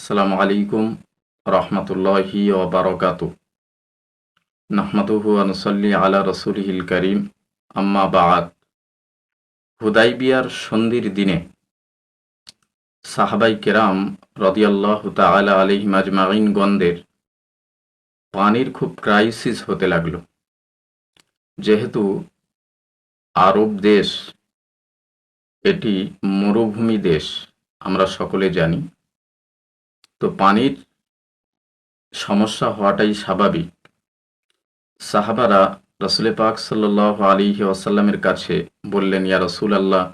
আসসালামু আলাইকুম রহমতুল্লাহি ওবরকাত নাহমাদুহু আনসল্লি আলা রসুলহিল করিম। আম্মা বাদ। হুদাইবিয়ার সন্ধির দিনে সাহাবাই কেরাম রদিয়াল্লাহ তালা আলহিম আজমাইন গন্ধের পানির খুব ক্রাইসিস হতে লাগল। যেহেতু আরব দেশ এটি মরুভূমি দেশ, আমরা সকলে জানি তো পানির সমস্যা হওয়াটাই স্বাভাবিক। সাহাবারা রসুলে পাক সাল্লাহ আলী ওয়াসাল্লামের কাছে বললেন, ইয়া রসুল আল্লাহ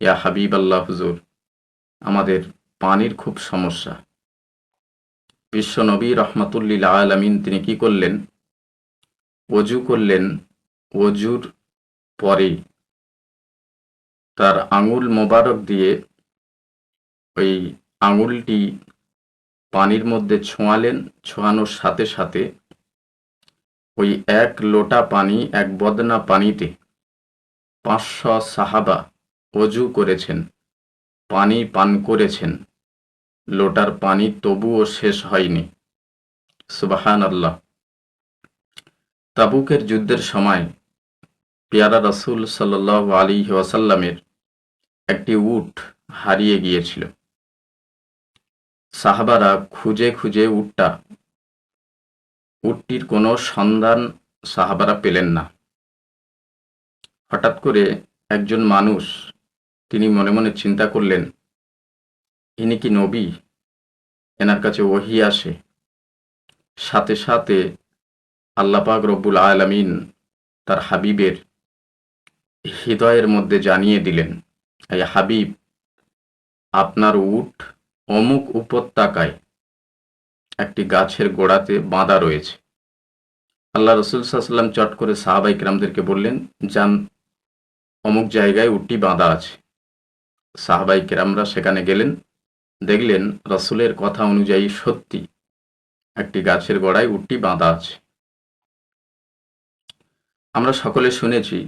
ইয়া হাবিব আল্লাহ হুজুর, আমাদের পানির খুব সমস্যা। বিশ্ব নবী রহমতুল্লিল আলমিন তিনি কি করলেন? অজু করলেন। অজুর পরে তার আঙুল মোবারক দিয়ে ওই আঙুলটি পানির মধ্যে ছোঁয়ালেন, ছোঁয়ানোর সাথে সাথে ওই এক লোটা পানি, এক বদনা পানিতে পাঁচশো সাহাবা অজু করেছেন, পানি পান করেছেন। লোটার পানি তবুও শেষ হয়নি। সুবাহান আল্লাহ তাবুকের যুদ্ধের সময় পেয়ারা রসুল সাল আলী ওয়াসাল্লামের একটি উট হারিয়ে গিয়েছিল। সাহাবারা খুঁজে খুঁজে উটটা। উটটির কোনো সন্ধান সাহাবারা পেলেন না। হঠাৎ করে একজন মানুষ, তিনি মনে মনে চিন্তা করলেন, ইনি কি নবী? এনার কাছে ওহি আসে। সাথে সাথে আল্লাপাক রব্বুল আলমিন তার হাবিবের হৃদয়ের মধ্যে জানিয়ে দিলেন, এই হাবিব, আপনার উট অমুক উপত্যকায় একটি গাছের গোড়াতে বাঁধা রয়েছে। আল্লাহ রসুল সাল্লাম চট করে সাহাবাই কিরামদেরকে বললেন, যান, অমুক জায়গায় উটটি বাঁধা আছে। সাহাবাই কিরামরা সেখানে গেলেন, দেখলেন রসুলের কথা অনুযায়ী সত্যি একটি গাছের গোড়ায় উটটি বাঁধা আছে। আমরা সকলে শুনেছি,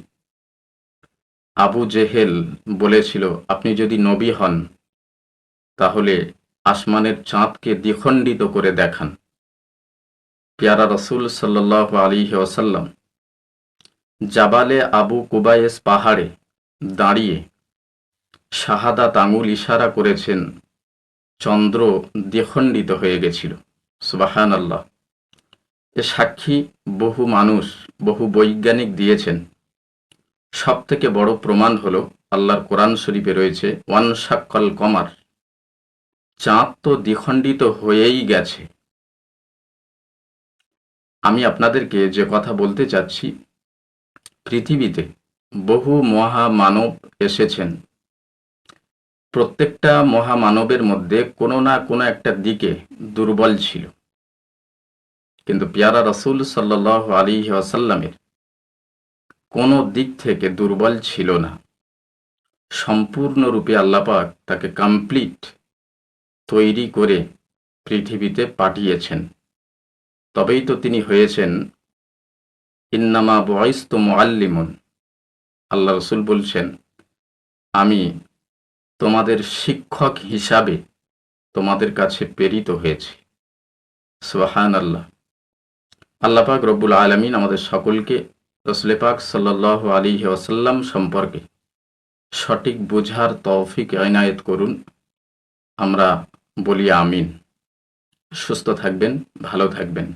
আবু জেহেল বলেছিল, আপনি যদি নবী হন তাহলে আসমানের চাঁদকে দ্বিখণ্ডিত করে দেখান। পেয়ারা রসুল সাল্লাহ আলী ওসাল্লাম জাবালে আবু কুবায়েস পাহাড়ে দাঁড়িয়ে শাহাদাত আঙুল ইশারা করেছেন, চন্দ্র দ্বিখণ্ডিত হয়ে গেছিল। সুবাহান আল্লাহ এ সাক্ষী বহু মানুষ, বহু বৈজ্ঞানিক দিয়েছেন। সব থেকে বড় প্রমাণ হলো আল্লাহর কোরআন শরীফে রয়েছে, ওয়ান সাক্কল কমার। চাঁদ তো দ্বিখণ্ডিত হয়েই গেছে। আমি আপনাদেরকে যে কথা বলতে চাচ্ছি, পৃথিবীতে বহু মহামানব এসেছেন। প্রত্যেকটা মহামানবের মধ্যে কোনো না কোনো একটা দিকে দুর্বল ছিল। কিন্তু পিয়ারা রসুল সাল্লাহ আলী আসাল্লামের কোনো দিক থেকে দুর্বল ছিল না। সম্পূর্ণরূপে আল্লাপাক তাকে কমপ্লিট তৈরি করে পৃথিবীতে পাঠিয়েছেন। তবেই তো তিনি হয়েছেন। ইন্নামা বয়স্ত মোয়াল্লিমুন আল্লাহ রসুল বলছেন, আমি তোমাদের শিক্ষক হিসাবে তোমাদের কাছে প্রেরিত হয়েছি। সোহান আল্লাহ আল্লাপাক রব্বুল আলমিন আমাদের সকলকে রসলে পাক সাল্লাহ আলী ওয়াসাল্লাম সম্পর্কে সঠিক বুঝার তৌফিক এনায়েত করুন। আমরা বলি আমিন। সুস্থ থাকবেন ভালো থাকবেন।